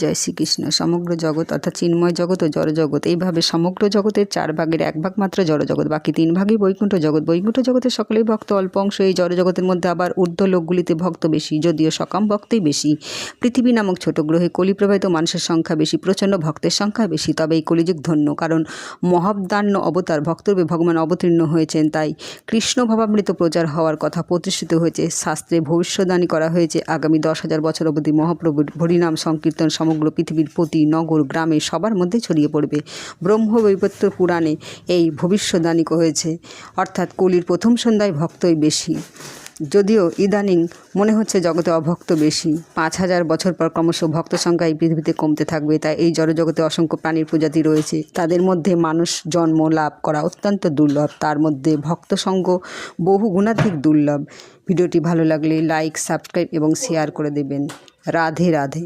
জয় শ্রীকৃষ্ণ, সমগ্র জগৎ অর্থাৎ চিন্ময় জগৎ ও জড়জগৎ। এইভাবে সমগ্র জগতের চার ভাগের এক ভাগ মাত্র জড়জগৎ, বাকি তিন ভাগই বৈকুণ্ঠ জগৎ। বৈকুণ্ঠ জগতের সকলেই ভক্ত, অল্প অংশ এই জড়জগতের মধ্যে আবার ঊর্ধ্ব লোকগুলিতে ভক্ত বেশি, যদিও সকাম ভক্তই বেশি। পৃথিবী নামক ছোট গ্রহে কলি প্রবাহিত মানুষের সংখ্যা বেশি, প্রচণ্ড ভক্তের সংখ্যা বেশি, তবে এই কলিযুগ ধন্য, কারণ মহাবদান্য অবতার ভক্তরূপে ভগবান অবতীর্ণ হয়েছেন, তাই কৃষ্ণ ভাবামৃত প্রচার হওয়ার কথা প্রতিষ্ঠিত হয়েছে। শাস্ত্রে ভবিষ্যদ্বাণী করা হয়েছে, আগামী দশ হাজার বছর অবধি মহাপ্রভুর হরিনাম সংকীর্তন সমগ্র পৃথিবীর প্রতি নগর, গ্রামে সবার মধ্যে ছড়িয়ে পড়বে। ব্রহ্ম বৈপত্য পুরাণে এই ভবিষ্যদ্বাণী হয়েছে। অর্থাৎ কলির প্রথম সন্ধ্যায় ভক্তই বেশি। যদিও ইদানিং মনে হচ্ছে জগতে অভক্ত বেশি। পাঁচ হাজার বছর পর ক্রমশ ভক্ত সংখ্যা এই পৃথিবীতে কমতে থাকবে, তাই এই জড়জগতে অসংখ্য প্রাণীর প্রজাতি রয়েছে। তাদের মধ্যে মানুষ জন্ম লাভ করা অত্যন্ত দুর্লভ। তার মধ্যে ভক্ত সঙ্গ বহু গুণাধিক দুর্লভ। ভিডিওটি ভালো লাগলে লাইক, সাবস্ক্রাইব এবং শেয়ার করে দেবেন। রাধে রাধে।